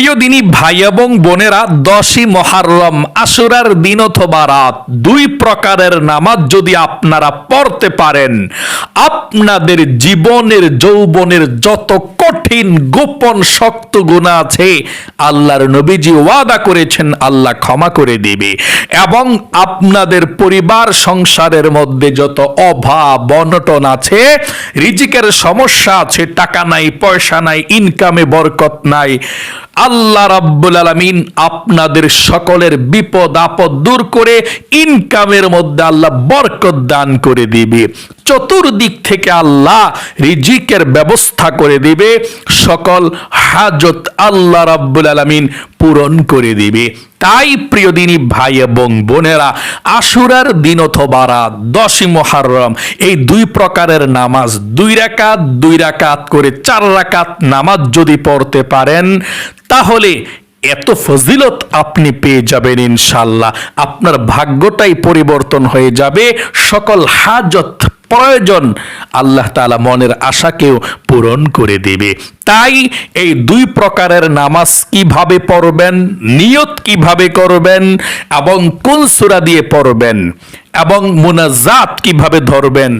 প্রিয় দিনী ভাই এবং বোনেরা, দশই মহারম আশুরার দিন অথবা রাত, দুই প্রকারের নামাজ যদি আপনারা পড়তে পারেন, আপনাদের জীবনের, যৌবনের যত কঠিন, গোপন, শক্ত গুণা আছে, আল্লাহর নবীজি ওয়াদা করেছেন, আল্লাহ ক্ষমা করে দেবে। এবং আপনাদের পরিবার, সংসারের মধ্যে যত অভাব, অনটন আছে, রিজিকের সমস্যা আছে, টাকা নাই, পয়সা নাই ইনকামে বরকত নাই আল্লাহ রাব্বুল আলামিন আপনাদের সকলের বিপদ, আপদ দূর করে ইনকামের মধ্যে আল্লাহ বরকত দান করে দিবে। চতুর্দিক থেকে আল্লাহ রিজিকের ব্যবস্থা করে দিবে। সকল হাজত আল্লাহ রাব্বুল আলামিন পূরণ করে দিবে। তাই প্রিয় দিনী ভাই এবং বোনেরা আশুরার দিন অথবা রাত দশই মহারম এই দুই প্রকারের নামাজ দুই রাকাত দুই রাকাত করে চার রাকাত নামাজ যদি পড়তে পারেন, তাহলে এত ফজিলত আপনি পেয়ে যাবেন ইনশাল্লাহ আপনার ভাগ্যটাই পরিবর্তন হয়ে যাবে। সকল হাজত প্রয়োজন আল্লাহ তালা মনের আশাকেও পূরণ করে দেবে। তাই এই দুই প্রকারের নামাজ কীভাবে পড়বেন, নিয়ত কীভাবে করবেন, এবং কোন সূরা দিয়ে পড়বেন, এবং মুনাজাত কীভাবে ধরবেন,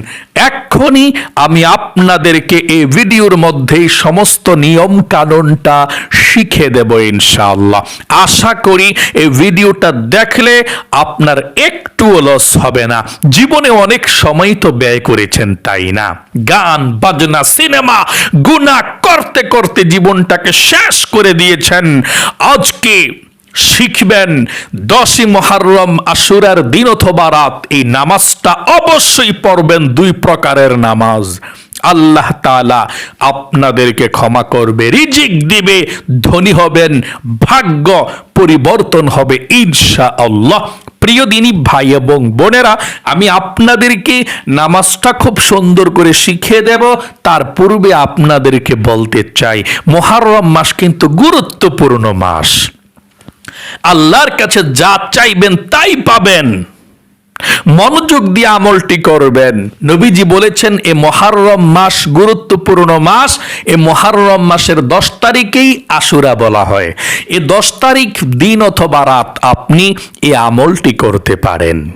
এক্ষুনি আমি আপনাদেরকে এই ভিডিওর মধ্যেই সমস্ত নিয়ম কানুনটা শিখে দেব ইনশাআল্লাহ। আশা করি এই ভিডিওটা দেখলে আপনার একটুও লস হবে না। জীবনে অনেক সময় তো ব্যয় করেছেন, তাই না? গান, বাজনা, সিনেমা, গুনাহ করতে করতে করতে জীবনটাকে শেষ করে দিয়েছেন। আজকে শিখবেন দশই মহারম আশুরার দিন অথবা রাত। এই নামাজটা অবশ্যই পড়বেন দুই প্রকারের নামাজ। আল্লাহ তাআলা আপনাদেরকে ক্ষমা করবে, রিজিক দিবে, ধনী হবেন, ভাগ্য পরিবর্তন হবে ইনশা আল্লাহ প্রিয় দিনী ভাই এবং বোনেরা, আমি আপনাদেরকে নামাজটা খুব সুন্দর করে শিখিয়ে দেব। তার পূর্বে আপনাদেরকে বলতে চাই, মহারম মাস কিন্তু গুরুত্বপূর্ণ মাস। আল্লাহর কাছে যা চাইবেন তাই পাবেন। মনোযোগ দিয়ে আমলটি করবেন। নবীজি বলেছেন, এ মহারম মাস গুরুত্বপূর্ণ মাস। এ মহারম মাসের দশ তারিখেই আশুরা বলা হয়। এ দশ তারিখ দিন অথবা রাত আপনি এ আমলটি করতে পারেন।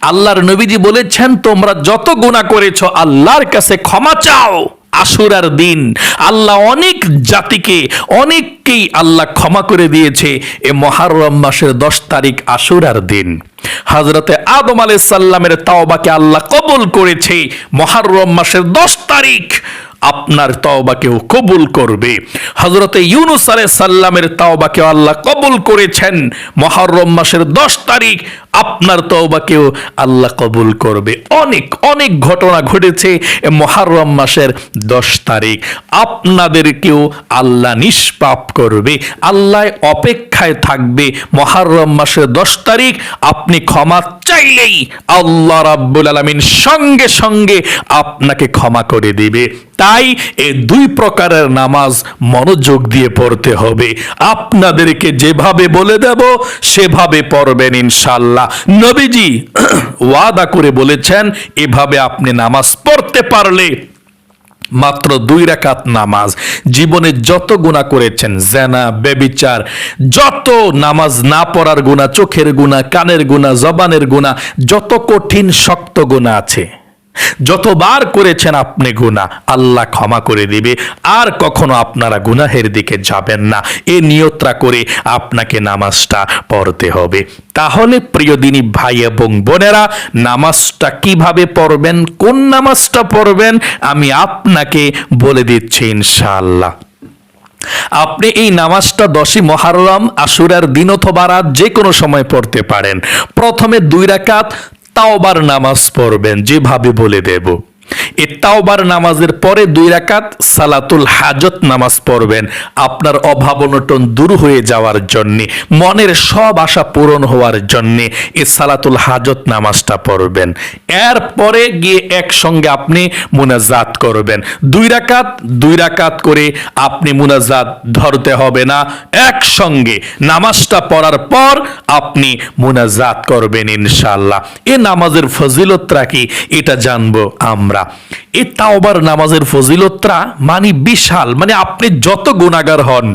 আল্লাহর নবীজি বলেছেন, তোমরা যত গুণা করেছ, আল্লাহর কাছে ক্ষমা চাও। আশুরার দিন। আল্লাহ অনেক জাতিকে, অনেককেই আল্লাহ ক্ষমা করে দিয়েছে এ মহারম মাসের দশ তারিখ আশুরার দিন। হজরতে আদম আলাই সাল্লামের তাওবাকে আল্লাহ কবুল করেছে। মহারম মাসের দশ তারিখ আপনার তওবাকেও কবুল করবে। হজরতে ইউনুস আলাই সাল্লামের তওবাকেও আল্লাহ কবুল করেছেন। মহরম মাসের দশ তারিখ আপনার তওবাকেও আল্লাহ কবুল করবে। অনেক অনেক ঘটনা ঘটেছে মহরম মাসের দশ তারিখ। আপনাদেরকেও আল্লাহ নিষ্পাপ করবে, আল্লাহ অপেক্ষায় থাকবে মহরম মাসের দশ তারিখ। আপনি ক্ষমা চাইলেই আল্লাহ রাব্বুল আলামিন সঙ্গে সঙ্গে আপনাকে ক্ষমা করে দিবে। তাই এই দুই প্রকারের নামাজ মনোযোগ দিয়ে পড়তে হবে। আপনাদেরকে যেভাবে বলে দেব, সেভাবে পড়বেন ইনশাল্লাহ নবীজি ওয়াদা করে বলেছেন, এভাবে আপনি নামাজ পড়তে পারলে মাত্র দুই রাকাত নামাজ। জীবনে যত গুণা করেছেন, জেনা বেবিচার যত নামাজ না পড়ার গুণা চোখের গুণা কানের গুণা জবানের গুণা যত কঠিন, শক্ত গুণা আছে। যতবার করেছেন আপনি গুণা আল্লাহ ক্ষমা করে দিবে। আর কখনো আপনারা গুনাহের দিকে যাবেন না। এ নিয়ত্রা করে আপনাকে নামাজটা পড়তে হবে। তাহলে প্রিয় দিনী ভাই এবং বোনেরা, নামাজটা কীভাবে পড়বেন, কোন নামাজটা পড়বেন, আমি আপনাকে বলে দিচ্ছি ইনশাআল্লাহ। আপনি এই নামাজটা দশই মহারম, আশুরার দিন অথবা রাত যে কোনো সময় পড়তে পারেন। প্রথমে দুই রাকাত তাওবার নামাজ পড়বেন যেভাবে বলে দেব। তাওবার নামাজের পরে দুই রাকাত সালাতুল হাজত নামাজ পড়বেন। আপনার অভাব দূর হয়ে যাওয়ার জন্যে, মনের সব আশা পূরণ হওয়ার জন্যে এ সালাতুল হাজত নামাজটা পড়বেন। এরপরে গিয়ে একসঙ্গে আপনি মুনাজাত করবেন। দুই রাকাত দুই রাকাত করে আপনি মুনাজাত ধরতে হবে না। একসঙ্গে নামাজটা পড়ার পর আপনি মুনাজাত করবেন ইনশাল্লাহ এ নামাজের ফজিলতরা কি? এটা জানব আমরা। এ তাওবার নামাজের ফজিলতরা মানে বিশাল মানে আপনি যত গুণাগার হন,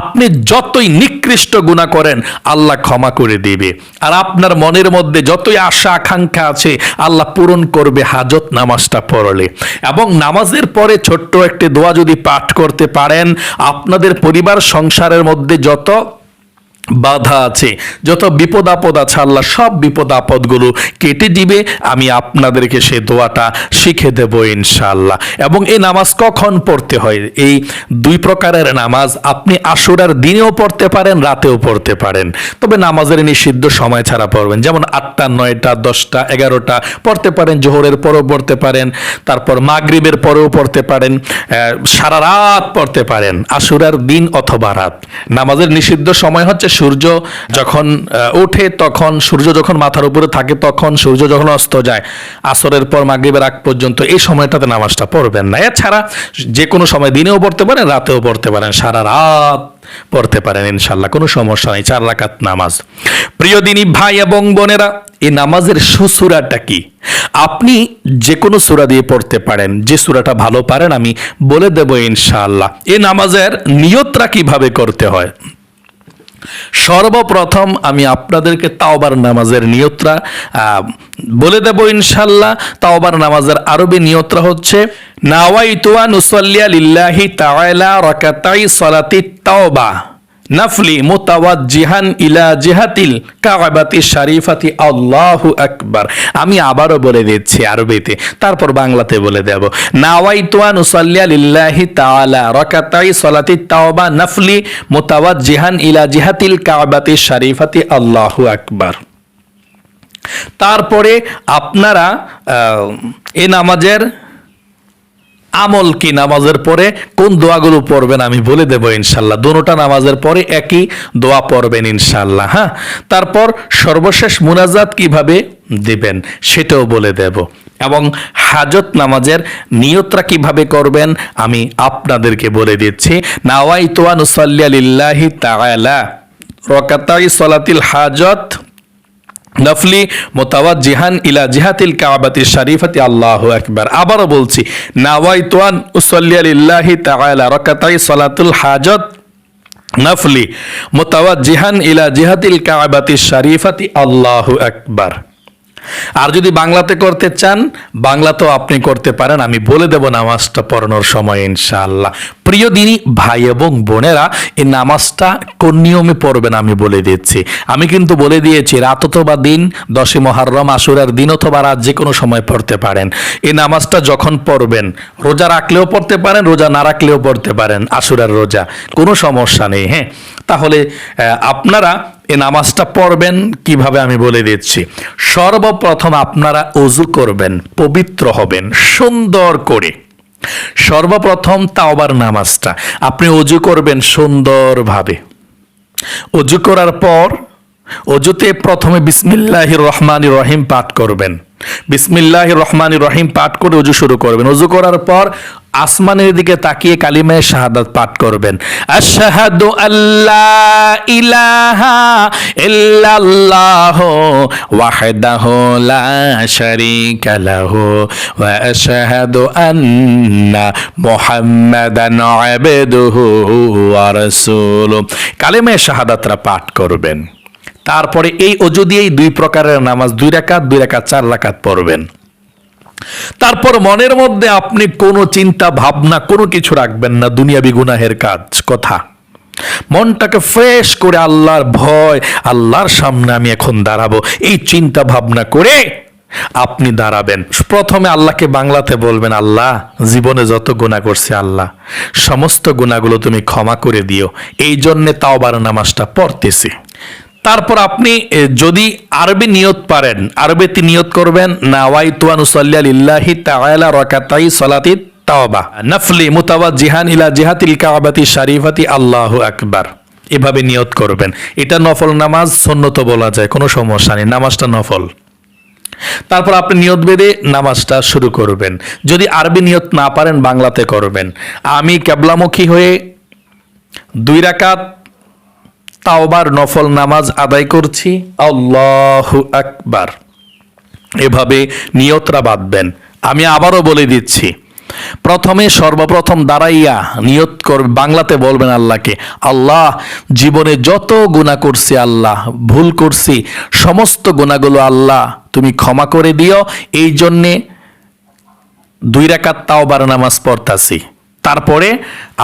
আপনি যতই নিকৃষ্ট গুণা করেন, আল্লাহ ক্ষমা করে দেবে। আর আপনার মনের মধ্যে যতই আশা, আকাঙ্ক্ষা আছে, আল্লাহ পূরণ করবে হাজত নামাজটা পড়লে। এবং নামাজের পরে ছোট্ট একটি দোয়া যদি পাঠ করতে পারেন, আপনাদের পরিবার, সংসারের মধ্যে যত বাধা আছে। যত বিপদ আপদ আছে আল্লাহ সব বিপদ আপদগুলো কেটে দিবে। আমি আপনাদেরকে সে দোয়াটা শিখে দেব ইনশাআল্লাহ। এবং এই নামাজ কখন পড়তে হয়? এই দুই প্রকারের নামাজ আপনি আশুরার দিনেও পড়তে পারেন, রাতেও পড়তে পারেন। তবে নামাজের নিষিদ্ধ সময় ছাড়া পড়বেন। যেমন আটটা, নয়টা, দশটা, এগারোটা পড়তে পারেন, জোহরের পরেও পড়তে পারেন, তারপর মাগরিবের পরেও পড়তে পারেন সারা রাত পড়তে পারেন, আশুরার দিন অথবা রাত। নামাজের নিষিদ্ধ সময় হচ্ছে সূর্য যখন ওঠে তখন, সূর্য যখন মাথার উপরে থাকে তখন সূর্য যখন অস্ত যায়, আসরের পর মাগরিবের আগ পর্যন্ত এই সময়টাতে নামাজটা পড়বেন না। এছাড়া যে কোনো সময় দিনেও পড়তে পারেন, রাতেও পড়তে পারেন, সারা রাত পড়তে পারেন ইনশাল্লাহ কোনো সমস্যা নেই, চার রাকাত নামাজ। প্রিয় দিনী ভাই এবং বোনেরা, এই নামাজের সুসুরাটা কি? আপনি যে কোনো সুরা দিয়ে পড়তে পারেন, যে সুরাটা ভালো পারেন আমি বলে দেব ইনশাআল্লাহ। এই নামাজের নিয়তরা কীভাবে করতে হয়? সর্বপ্রথম আমি আপনাদেরকে তাওবার নামাজের নিয়ত্রা বলে দেব ইনশাল্লাহ তাওবার নামাজের আরবি নিয়ত্রা হচ্ছে, নাওয়াইতুয়া নুসল্লিয়া লিল্লাহি তাওয়ালা রকাতাই সলাতি তাওবা। নাফলি মোতাওয়াজ্জিহান ইলা জিহাতিল কাবাতি শারিফাতি। আল্লাহু আকবার। আমি আবারও বলে দিচ্ছি আরবিতে, তারপর বাংলাতে বলে দেব। নাওয়াইতুয়া নুসাল্লিয়া লিল্লাহি তাআলা রাকাতাই সলাতি তাওবা নাফলি মোতাওয়াজ্জিহান ইলা জিহাতিল কাবাতি শারিফাতি। আল্লাহু আকবার। তারপরে আপনারা এই নামাজের আমল কি নামাজের পরে? কোন দোয়াগুলো পড়বেন আমি বলে দেবো ইনশাল্লাহ। দোনোটা নামাজের পরে একই দোয়া পড়বেন ইনশাল্লাহ হ্যাঁ? তারপর সর্বশেষ মুনাজাত কীভাবে দিবেন সেটাও বলে দেব। এবং হাজত নামাজের নিয়তরা কীভাবে করবেন আমি আপনাদেরকে বলে দিচ্ছি। নাওয়াই তোয়া নুসাল্লিয়া লিল্লাহি তাআলা, রকাতাই সলাতিল হাজত নফলি মোতাবাদ জিহান ইলা জিহাতিল কাবাতি শরীফতি, আল্লাহ একবার আবারও বলছি, নাওয়াইতুয়ান উসাল্লিয়া লিল্লাহি তাআলা রাকাতাই সালাতুল হাজত। নফলি মোতাবাদ জিহান ইলা জিহাতিল কাবাতি শরীফতি, আল্লাহ একবার আর যদি বাংলাতে করতে চান, বাংলাতেও আপনি করতে পারেন। আমি বলে দেব নামাজটা পড়ানোর সময়, ইনশাআল্লাহ। প্রিয় দিনী, ভাই এবং বোনেরা, এই নামাজটা কোন নিয়মে পড়বেন আমি বলে দিচ্ছি। আমি কিন্তু বলে দিয়েছি, রাত অথবা দিন, দশই মহারম, আশুরার দিন অথবা রাত যে কোনো সময় পড়তে পারেন। এই নামাজটা যখন পড়বেন, রোজা রাখলেও পড়তে পারেন, রোজা না রাখলেও পড়তে পারেন, আশুরার রোজা। কোনো সমস্যা নেই হ্যাঁ? তাহলে আপনারা এই নামাজটা পড়বেন কীভাবে আমি বলে দিচ্ছি। সর্বপ্রথম আপনারা অজু করবেন, পবিত্র হবেন, সুন্দর করে। সর্বপ্রথম তাওবার নামাজটা। আপনি অজু করবেন সুন্দরভাবে। অজু করার পর অজুতে প্রথমে বিসমিল্লাহ রহমান রহিম পাঠ করবেন। বিসমিল্লাহ রহমান রহিম পাঠ করে অজু শুরু করবেন। অজু করার পর আসমানের দিকে তাকিয়ে কালিমায় শাহাদাত পাঠ করবেন। আশহাদু আল্লাহ ইলাহা ইল্লাল্লাহ ওয়াহদাহু লা শারীকা লাহু ওয়া আশহাদু আন্না মুহাম্মাদান আবদুহু ওয়া রাসূলুহু। কালিমায় শাহাদাতরা পাঠ করবেন। তারপরে এই অজু দিয়েই দুই প্রকারের নামাজ, দুই রাকাত দুই রাকাত, চার রাকাত পড়বেন। তারপর মনের মধ্যে আপনি কোনো চিন্তা, ভাবনা, কোনো কিছু রাখবেন না, দুনিয়াবি গুনাহের কাজ, কথা। মনটাকে ফ্রেশ করে আল্লাহর ভয়, আল্লাহর সামনে আমি এখন দাঁড়াবো। এই চিন্তা ভাবনা করে আপনি দাঁড়াবেন। প্রথমে আল্লাহকে বাংলাতে বলবেন, আল্লাহ, জীবনে যত গুণা করছে, আল্লাহ, সমস্ত গুণাগুলো তুমি ক্ষমা করে দিও। এই জন্যে তাওবার নামাজটা পড়তেছি। তারপর আপনি যদি আরবি নিয়ত পারেন আরবিতে নিয়ত করবেন নাওয়াই তুয়ানুসাল্লিয়া লিল্লাহি তাআলা রাকাতাই সালাতি তাওবা। নাফলি মুতাওয়াজ্জিহান ইলা জিহাতিল কাবাতি শরীফাতি, আল্লাহু আকবার। এভাবে নিয়ত করবেন। এটা নফল নামাজ, সুন্নত বলা যায়, কোনো সমস্যা নেই, নামাজটা নফল। তারপর আপনি নিয়ত বেঁধে নামাজটা শুরু করবেন। যদি আরবি নিয়ত না পারেন, বাংলাতে করবেন। আমি কেবলামুখী হয়ে দুই রাকাত তাওবার নফল নামাজ আদায় করছি। আল্লাহ আকবার। এভাবে নিয়তরা বাঁধবেন। আমি আবারও বলে দিচ্ছি, প্রথমে সর্বপ্রথম দাঁড়াইয়া নিয়ত করবে বাংলাতে বলবেন আল্লাহকে, আল্লাহ জীবনে যত গুণা করছি আল্লাহ, ভুল করছি, সমস্ত গুণাগুলো আল্লাহ তুমি ক্ষমা করে দিও। এই জন্যে দুই রাকাত তাওবার নামাজ পড়তাছি। তারপরে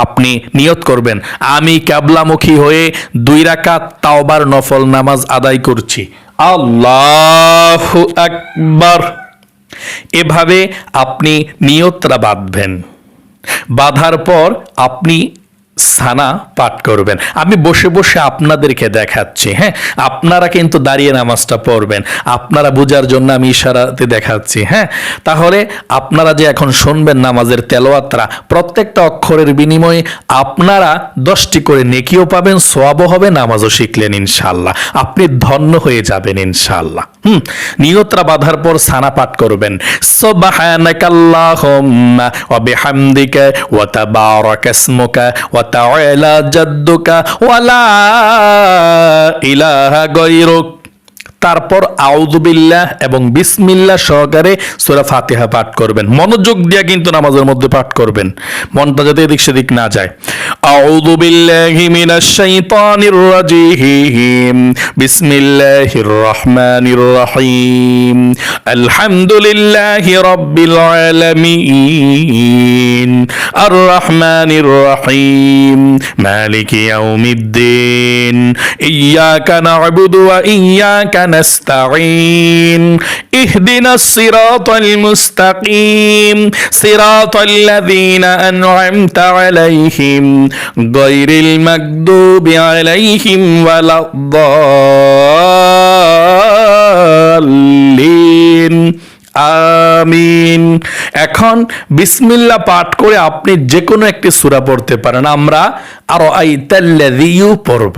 আপনি নিয়ত করবেন, আমি ক্যাবলামুখী হয়ে দুই রাকাত তাওবার নফল নামাজ আদায় করছি। আল্লাহ একবার এভাবে আপনি নিয়তরা বাঁধবেন। বাঁধার পর আপনি সানা পাঠ করবেন। আমি বসে বসে আপনাদেরকে দেখাচ্ছি হ্যাঁ? আপনারা কিন্তু দাঁড়িয়ে নামাজটা পড়বেন। আপনারা বোঝার জন্য আমি ইশারাতে দেখাচ্ছি হ্যাঁ? তাহলে আপনারা যে এখন শুনবেন নামাজের তেলোয়াত্রা প্রত্যেকটা অক্ষরের বিনিময়ে আপনারা দশটি করে নেকিও পাবেন, সোয়াবও হবে, নামাজও শিখলেন ইনশাল্লাহ আপনি ধন্য হয়ে যাবেন ইনশাল্লাহ হুম, নিয়তরা বাঁধার পর সানা পাঠ করবেন। ওয়া লা ইলাহা গায়রুক। তারপর আউযুবিল্লাহ এবং বিসমিল্লাহ সহকারে সূরা ফাতিহা পাঠ করবেন। মনোযোগ দিয়ে কিন্তু নামাজের মধ্যে পাঠ করবেন। মনটা যাতে এদিক সেদিক না যায়। আউযু বিল্লাহি মিনাশ শাইতানির রাজিম। বিসমিল্লাহির রহমানির রহিম। আলহামদুলিল্লাহি রাব্বিল আলামিন। আর রহমানির রহিম। মালিকি ইয়াউমিদ্দিন। ইয়াকা না'বুদু ওয়া ইয়াকা نستعين اهدنا الصراط المستقيم صراط الذين أنعمت عليهم غير المكذوب عليهم ولا الضالين আমিন এখন বিসমিল্লাহ পাঠ করে আপনি যে কোনো একটি সূরা পড়তে পারেন আমরা আরো আইতাল্লাযিউ পড়ব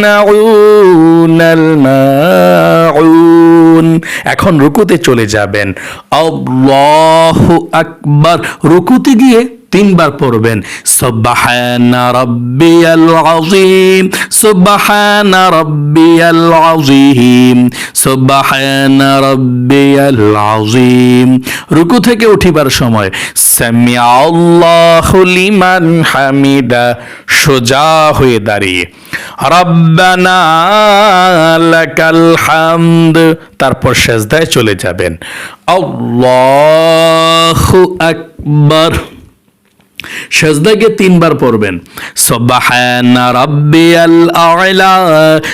ويمنعون الماعون এখন রুকুতে চলে যাবেন আল্লাহু আকবার রুকুতে গিয়ে তিনবার পড়বেন, সুবহানা রাব্বিয়াল আযীম, সুবহানা রাব্বিয়াল আযীম, সুবহানা রাব্বিয়াল আযীম। রুকু থেকে উঠিবার সময় সামিআ আল্লাহু লিমান হামিদা, সোজা হয়ে দাঁড়িয়ে, রব্বানা লাকাল হামদ, তারপর সেজদায় চলে যাবেন, আল্লাহু আকবার। সেজদাকে তিনবার পড়বেন। সুবহানা রাব্বিয়াল আ'লা,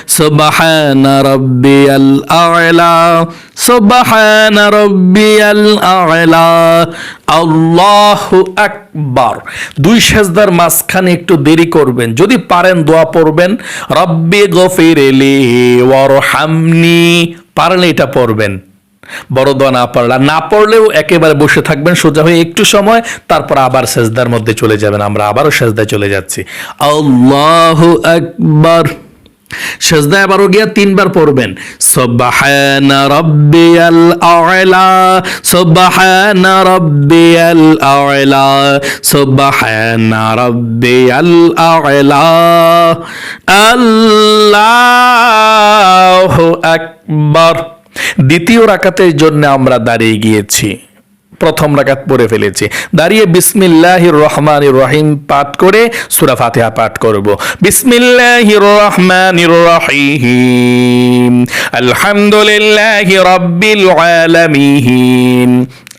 সুবহানা রাব্বিয়াল আ'লা, সুবহানা রাব্বিয়াল আ'লা। আল্লাহু আকবার। দুই সেজদার মাঝখানে একটু দেরি করবেন। যদি পারেন দোয়া পড়বেন। রব্বি গফিরলি ওয়ারহামনি। পারলে এটা পড়বেন। বড় দোয়া না পড়লা না পড়লেও একেবারে বসে থাকবেন, সোজা হয়ে একটু সময়, তারপর আবার সেজদার মধ্যে চলে যাবেন। আমরা আবারও সেজদায় চলে যাচ্ছি। আল্লাহু আকবার। সেজদায় আবারও গিয়া তিনবার পড়বেন। সুবহানা রাব্বিয়াল রাব্বিয়াল আ'লা। আল্লাহু আকবার। দ্বিতীয় রাকাতের জন্য আমরা দাঁড়িয়ে গিয়েছি। প্রথম রাকাত পড়ে ফেলেছি। দাঁড়িয়ে বিসমিল্লাহ রহমান রহিম পাঠ করে সুরা ফাতিহা পাঠ করব। বিসমিল্লাহ রহমান রহিম। আলহামদুলিল্লাহ রব্বিল আলামিন।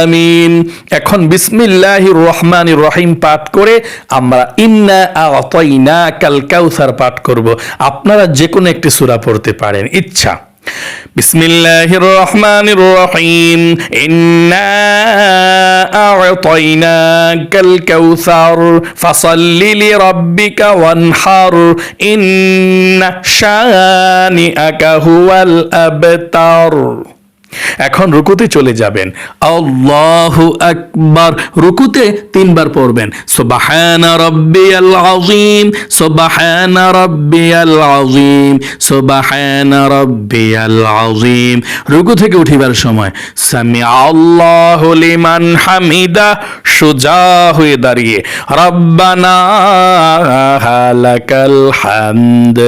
আমিন এখন বিসমিল্লাহির রহমানির রহিম পাঠ করে আমরা ইন্না আতাইনা কাল কাউসার পাঠ করব আপনারা যে কোনো একটি সূরা পড়তে পারেন ইচ্ছা بسم الله الرحمن الرحيم إنا أعطيناك الكوثر فصل لربك وانحر إن شانئك هو الأبتر এখন রুকুতে চলে যাবেন। আল্লাহু আকবার। রুকুতে তিনবার পড়বেন। সুবহানা রাব্বিয়াল আযীম, সুবহানা রাব্বিয়াল আযীম, সুবহানা রাব্বিয়াল আযীম। রুকু থেকে উঠিবার সময় সামি আল্লাহু লিমান হামিদা, সোজা হয়ে দাঁড়িয়ে, রব্বানা লাকাল হামদ।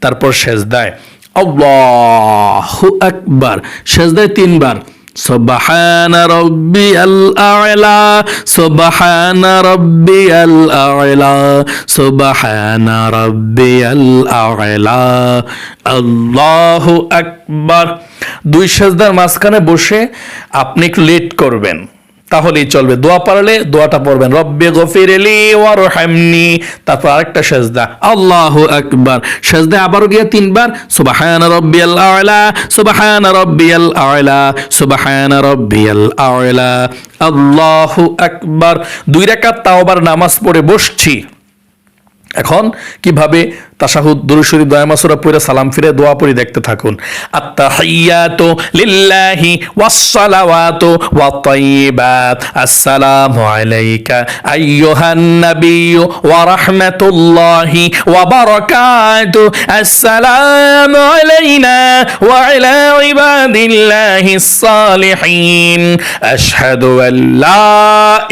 তারপর সেজদায় আল্লাহু আকবার সেজদায় তিনবার سبحان ربي الأعلى سبحان ربي الأعلى سبحان ربي الأعلى الله أكبر দুই সেজদার মাঝখানে বসে আপনি একটু লেট করবেন তাহলেই চলবে। দোয়া পারলে দোয়াটা পড়বেন। রব্বে গফির এলি ওয়ার হামনি তারপর আরেকটা সেজদা। আল্লাহ আকবার। সেজদা আবারও গিয়ে তিনবার। সুবাহান রব্বিয়াল আলা, সুবাহান রব্বিয়াল আলা, সুবাহান রব্বিয়াল আলা। আল্লাহু আকবার। দুই রাকাত তাওবার নামাজ পড়ে বসছি। এখন কীভাবে তাশাহুদ দুরুশরী দয়ামাসুরা পড়ে সালাম ফিরে দোয়া পড়ি দেখতে থাকুন। আত্তাহিয়াতু লিল্লাহি ওয়াসসালাওয়াতু ওয়াত-তাইয়্যিবাত আসসালামু আলাইকা আইয়ুহান নাবিয়্যু ওয়া রাহমাতুল্লাহি ওয়া বারাকাতু। আসসালামু আলাইনা ওয়া আলা ইবাদিল্লাহিস সালিহিন আশহাদু আন লা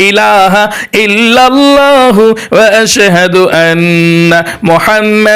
ইলাহা ইল্লাল্লাহু ওয়া আশহাদু আন্না মুহাম্মাদ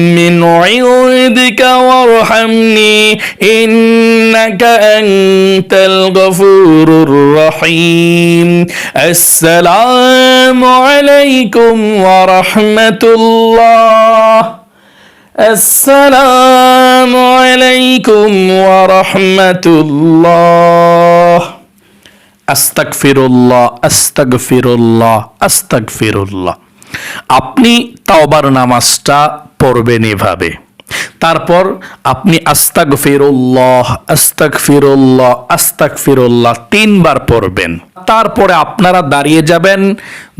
من عندك وارحمني إنك أنت الغفور الرحيم. السلام عليكم ورحمة الله. السلام عليكم ورحمة الله. أستغفر الله أستغفر الله أستغفر الله. আপনি তাওবার নামাজটা পড়বেন এভাবে। তারপর আপনি আস্তাক ফিরুল্লাহ আস্তাক ফিরুল্লাহ আস্তাক ফিরুল্লাহ তিনবার পড়বেন। তারপরে আপনারা দাঁড়িয়ে যাবেন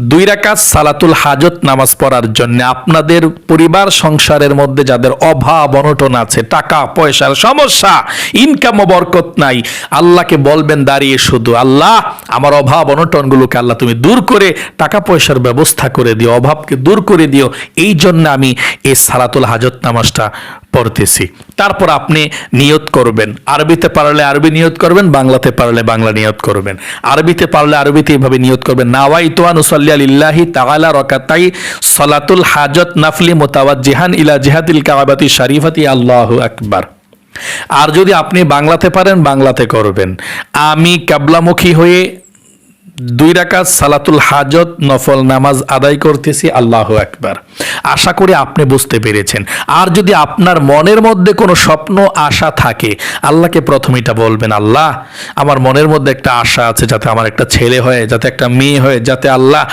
দুই রাকাত সালাতুল হাজত নামাজ পড়ার জন্য আপনাদের পরিবার সংসারের মধ্যে যাদের অভাব, অনটন আছে, টাকা, পয়সার সমস্যা ইনকাম বরকত নাই, আল্লাহকে বলবেন দাঁড়িয়ে শুধু, আল্লাহ, আমার অভাব, অনটনগুলোকে আল্লাহ তুমি দূর করে, টাকা পয়সার ব্যবস্থা করে দিও, অভাবকে দূর করে দিও। এই জন্য আমি এই সালাতুল হাজত নামাজটা পড়তেছি। তারপর আপনি নিয়ত করবেন। আরবিতে পারলে আরবি নিয়ত করবেন, বাংলাতে পারলে বাংলা নিয়ত করবেন। আরবিতে পারলে আরবিতে এইভাবে নিয়ত করবেন। নাওয়াই তোয়ান উসল্লি আলিল্লাহি তাআলা রকাতাই সলাতুল হাজত নাফলি মোতাওয়াজ্জিহান ইলা জিহাদিল কাবাতি শরীফাতি। আল্লাহ আকবার। আর যদি আপনি বাংলাতে পারেন, বাংলাতে করবেন। আমি কাবলামুখী হয়ে দুই রাকাত সালাতুল হাজত নফল নামাজ আদায় করতেছি, আল্লাহ একবার আশা করি আপনি বুঝতে পেরেছেন। আর যদি আপনার মনের মধ্যে কোনো স্বপ্ন, আশা থাকে, আল্লাহকে প্রথম এটা বলবেন, আল্লাহ, আমার মনের মধ্যে একটা আশা আছে যাতে আমার একটা ছেলে হয়, যাতে একটা মেয়ে হয়, যাতে আল্লাহ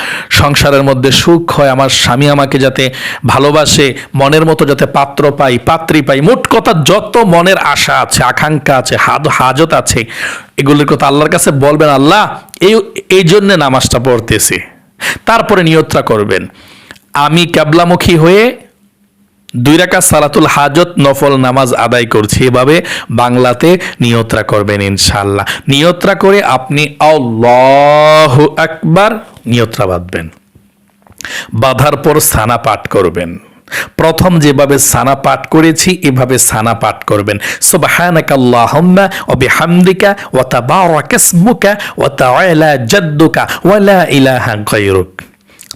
সংসারের মধ্যে সুখ হয়, আমার স্বামী আমাকে যাতে ভালোবাসে, মনের মতো যাতে পাত্র পাই, পাত্রী পাই। মোট কথা, যত মনের আশা আছে, আকাঙ্ক্ষা আছে হাজত আছে, এগুলির কথা আল্লাহর কাছে বলবেন, আল্লাহ এই এই জন্যে নামাজটা পড়তেছি। তারপরে নিয়ত্রা করবেন। আমি ক্যাবলামুখী হয়ে দুই রাকাত সালাতুল হাজত নফল নামাজ আদায় করছি। এভাবে বাংলাতে নিয়ত্রা করবেন ইনশাল্লাহ নিয়ত্রা করে আপনি আল্লাহ আকবার নিয়ত্রা বাঁধবেন। বাঁধার পর সানা পাঠ করবেন। প্রথম যেভাবে সানা পাঠ করেছি, এভাবে সানা পাঠ করবেন। সুবহানাকা আল্লাহুম্মা ওয়া বিহামদিকা ওয়া তাবারাকা ইসমুকা ওয়া তাআলা জাদ্দুকা ওয়া ইলাহা গায়রুক।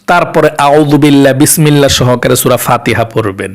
তারপরে আউযু বিল্লাহ, বিসমিল্লাহ সহকারে সূরা ফাতিহা পড়বেন।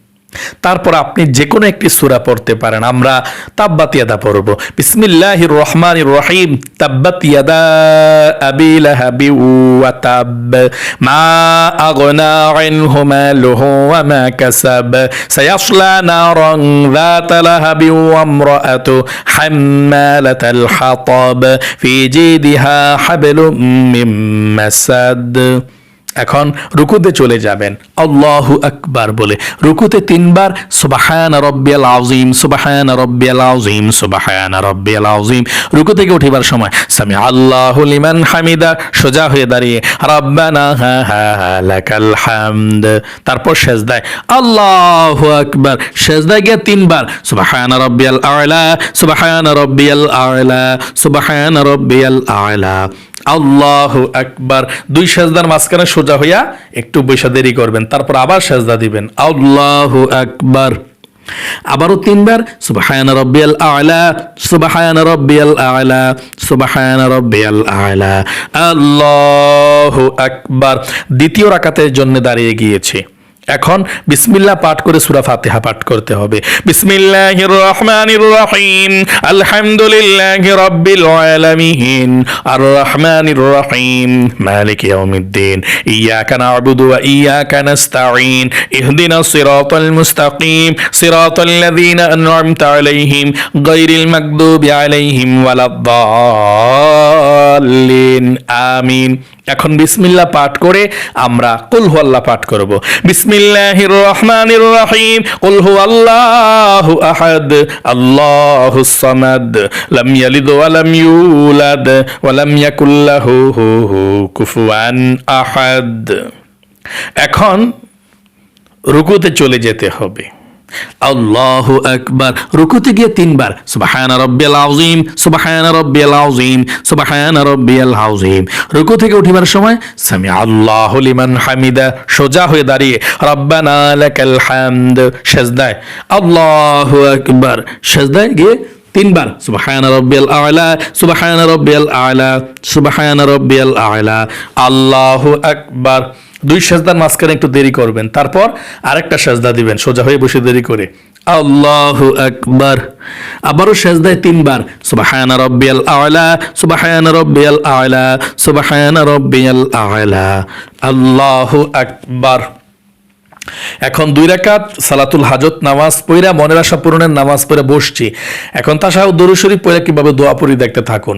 তারপর আপনি যে কোনো একটি সূরা পড়তে পারেন আমরা তাব্বাত ইয়াদা পড়ব বিসমিল্লাহির রহমানির রহিম তাব্বাত ইয়াদা আবি লাহাবি ওয়া তাব মা আগনা আনহু মালুহু ওয়া মা কাসাব সায়াসলা নারান ذات لهب وامرأته حمالة الحطب في جيدها حبل من مسد এখন রুকুতে চলে যাবেন। আল্লাহু আকবার বলে। রুকুতে তিনবার, সুবাহান রব্বিয়াল আউজিম সুবাহান রব্বিয়াল আউজিম সুবাহান রব্বিয়াল আউজিম রুকু থেকে উঠিবার সময় সামি আল্লাহু লিমান হামিদা, সোজা হয়ে দাঁড়িয়ে, রব্বানা লাকাল হামদ। তারপর সেজদায়, আল্লাহু আকবার। সেজদায় গিয়ে তিনবার, সুবাহান রব্বিয়াল আ'লা, সুবাহান রব্বিয়াল আ'লা, সুবাহান রব্বিয়াল আ'লা। আল্লাহ একবার দুই সেজদার মাঝখানে সোজা হইয়া একটু বৈশা দেরি করবেন, তারপর আবার সেজদা দিবেন। আল্লাহ একবার আবারও তিনবার সুবাহান রব্বিয়াল আলা সুবাহান রব্বিয়াল আলা সুবাহান রব্বিয়াল আলা। আল্লাহ একবার দ্বিতীয় রাকাতের জন্য দাঁড়িয়ে গিয়েছে। এখন বিসমিল্লাহ পাঠ করে সূরা ফাতিহা পাঠ করতে হবে। বিসমিল্লাহির রহমানির রহিম আলহামদুলিল্লাহি রাব্বিল আলামিন। আর রহমানির রহিম মালিক ইয়াউমিদ্দিন। ইয়াকা না'বুদু ওয়া ইয়াকা নাস্তাঈন। ইহদিনাস সিরাতাল মুস্তাকিম। সিরাতাল লাযীনা আন'আমতা আলাইহিম। গায়রিল মাগদুবি আলাইহিম ওয়ালাদ-দাল্লিন। আমিন। এখন বিসমিল্লা পাঠ করে আমরা কুলহু আল্লাহ পাঠ করব। বিসমিল্লাহির রহমানির রহিম। কুল আল্লাহু আহাদ আল্লাহুস সামাদ, লাম ইয়ালিদ ওয়া লাম ইউলাদ, ওয়া লাম ইয়াকুল লাহু কুফুয়ান আহাদ। এখন রুকুতে চলে যেতে হবে। আল্লাহু আকবার। রুকুতে গিয়ে তিনবার, সুবহান রব্বিয়াল আযীম, সুবহান রব্বিয়াল আযীম, সুবহান রব্বিয়াল আযীম। রুকু থেকে উঠিবার সময় সামি আল্লাহু লিমান হামিদা, সোজা হয়ে দাঁড়িয়ে, রব্বানা লাকাল হামদ, সেজদায়, আল্লাহু আকবার। সেজদায় গিয়ে তিনবার, সুবহান রব্বিয়াল আ'লা, সুবহান রব্বিয়াল আ'লা, সুবহান রব্বিয়াল আ'লা, আল্লাহু আকবার। দুই সেজদার মাঝখানে একটু দেরি করবেন, তারপর আরেকটা সেজদা দিবেন, সোজা হয়ে বসে দেরি করে। আল্লাহু আকবার। আবারও সেজদায় তিনবার, সুবহান রব্বিয়াল আ'লা, সুবহান রব্বিয়াল আ'লা, সুবহান রব্বিয়াল আ'লা। আল্লাহু আকবার। এখন দুই রাকাত সালাতুল হাজত নামাজ পড়া, মনের আশা পূরণের নামাজ পড়ে বসছি। এখন তাসাহ দরু শরীফ পড়ে কীভাবে দোয়া পড়ি দেখতে থাকুন।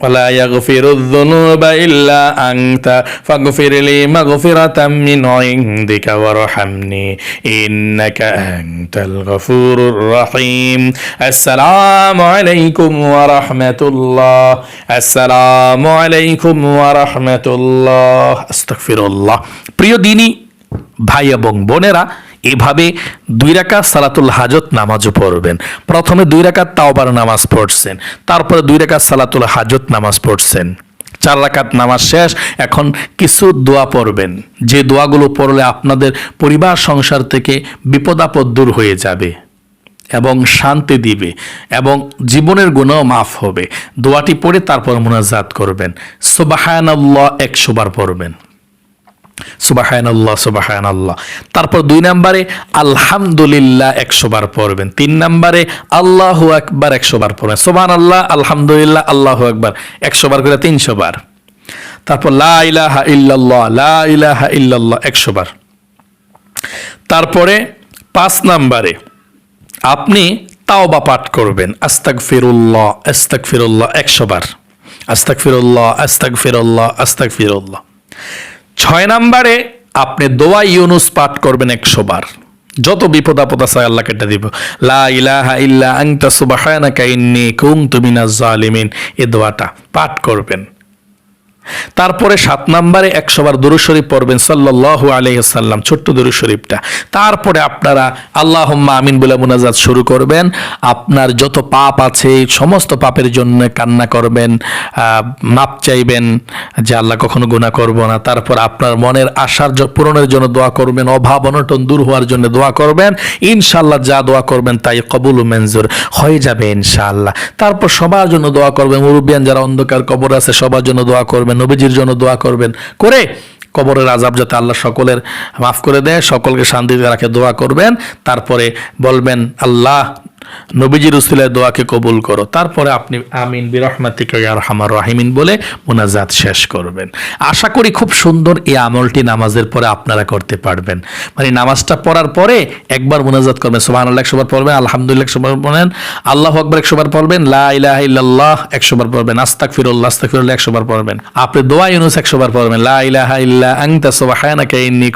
ولا يغفر الذنوب إلا أنت فاغفر لي مغفرة من عندك وارحمني إنك أنت الغفور الرحيم السلام عليكم ورحمة الله السلام عليكم ورحمة الله أستغفر الله প্রিয় দিনী ভাই এবং বোনেরা এভাবে দুই রাকাত সালাতুল হাজত নামাজও পড়বেন। প্রথমে দুই রাকাত তাওবার নামাজ পড়ছেন, তারপরে দুই রাকাত সালাতুল হাজত নামাজ পড়ছেন। চার রাকাত নামাজ শেষ, এখন কিছু দোয়া পড়বেন। যে দোয়াগুলো পড়লে আপনাদের পরিবার, সংসার থেকে বিপদাপদ দূর হয়ে যাবে এবং শান্তি দিবে এবং জীবনের গুণও মাফ হবে। দোয়াটি পড়ে তারপর মোনাজাত করবেন। সুবাহান আল্লাহ একশো পড়বেন। সুবাহান আল্লাহ আল্লাহ তারপর দুই নম্বরে, আলহামদুলিল্লাহ একশো বার পড়বেন। তিন নম্বরে, আল্লাহ একবার একশো বার পড়বেন। সোবাহান আল্লাহ আলহামদুলিল্লাহ, আল্লাহ একবার একশো বার করে তিনশো বার। তারপর, লা ইলাহা ইল্লাল্লাহ, লা ইলাহা ইল্লাল্লাহ, একশো বার। তারপরে, পাঁচ নম্বরে, আপনি তাওবা পাঠ করবেন। আস্তাক ফিরুল্লাহ আস্তাক ফিরুল্লাহ একশো বার। আস্তাক ফিরুল্লাহ আস্তাক ফিরুল্লাহ আস্তাক ফিরুল্লাহ ছয় নাম্বারে আপনি দোয়া ইউনুস পাঠ করবেন একশো বার যত বিপদ আপদ আছে আল্লাহ কেটে দিব। লা ইলাহা ইল্লা মিনাজ জালিমিন। এ দোয়াটা পাঠ করবেন। তারপরে সাত নম্বরে একশো বার দুরু শরীফ পড়বেন সাল্লাহ আলহিহাল্লাম ছোট্ট দুরু শরীফটা। তারপরে আপনারা আল্লাহ আমিন বলে মোনাজাত শুরু করবেন। আপনার যত পাপ আছে সমস্ত পাপের জন্য কান্না করবেন মাপ চাইবেন যে আল্লাহ কখনো গুণা করব না। তারপর আপনার মনের আশার পূরণের জন্য দোয়া করবেন, অভাব, অনটন দূর হওয়ার জন্য দোয়া করবেন। ইনশাল্লাহ যা দোয়া করবেন তাই কবুল মঞ্জুর হয়ে যাবে ইনশাআল্লাহ। তারপর সবার জন্য দোয়া করবেন, মুরব্বিয়ান যারা অন্ধকার কবর আছে, সবার জন্য দোয়া করবেন। নবীজির জন্য দোয়া করবেন, করে কবরের আজাব যাতে আল্লাহ সকলের মাফ করে দেয়, সকলকে শান্তিতে রাখে, দোয়া করবেন। তারপরে বলবেন, আল্লাহ নবীজির উসিলায় দোয়াকে কবুল করো। তারপরে আপনি আমিন বিরহমাতিক হামার রাহিমিন বলে মোনাজাত শেষ করবেন। আশা করি খুব সুন্দর এই আমলটি নামাজের পরে আপনারা করতে পারবেন। মানে নামাজটা পড়ার পরে একবার মোনাজাত করবেন। সোহান আল্লাহ একশোবার পড়বেন, আলহামদুলিল্লাহ একশোবার পড়বেন, আল্লাহ আকবর একশোবার পড়বেন, লা ইলাহা একশোবার পড়বেন আস্তাক ফিরুল্লাহ আস্তাক ফিরুল্লাহ একশোবার পড়বেন। আপনি দোয়া ইউনুস একশোবার পড়বেন, লা ইলাহা আনতা, সুবহানাকা ইন্নী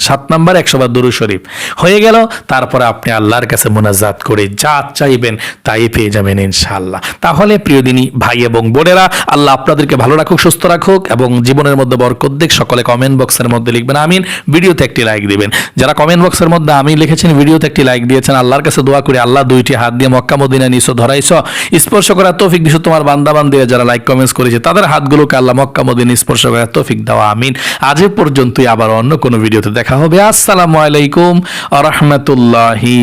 সাত নাম্বার একশোবার দুরু শরীফ। হয়ে গেল, তারপরে আপনি আল্লাহর কাছে মোনাজাত করে যা চাইবেন তাই পেয়ে যাবেন ইনশাআল্লাহ। তাহলে প্রিয় দিনী, ভাই এবং বোনেরা, আল্লাহ আপনাদেরকে ভালো রাখুক, সুস্থ রাখুক এবং জীবনের মধ্যে বরকত দিক। সকলে কমেন্ট বক্সের মধ্যে লিখবেন, আমিন। ভিডিওতে একটি লাইক দিবেন। যারা কমেন্ট বক্সের মধ্যে আমি লিখেছেন, ভিডিওতে একটি লাইক দিয়েছেন, আল্লাহর কাছে দোয়া করে, আল্লাহ দুইটি হাত দিয়ে মক্কা, মদিনা নিছো ধরাইছ। স্পর্শ করার তৌফিক দিছো তোমার বান্দাবান দিয়ে যারা লাইক কমেন্টস করেছে, তাদের হাতগুলোকে আল্লাহ মক্কা, মদিনা স্পর্শ করার তৌফিক দেওয়া আমিন। আজ পর্যন্তই আবার অন্য কোনো ভিডিওতে দেখা হবে। আসসালামু আলাইকুম আ রহমতুল্লাহি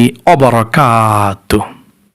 Fato.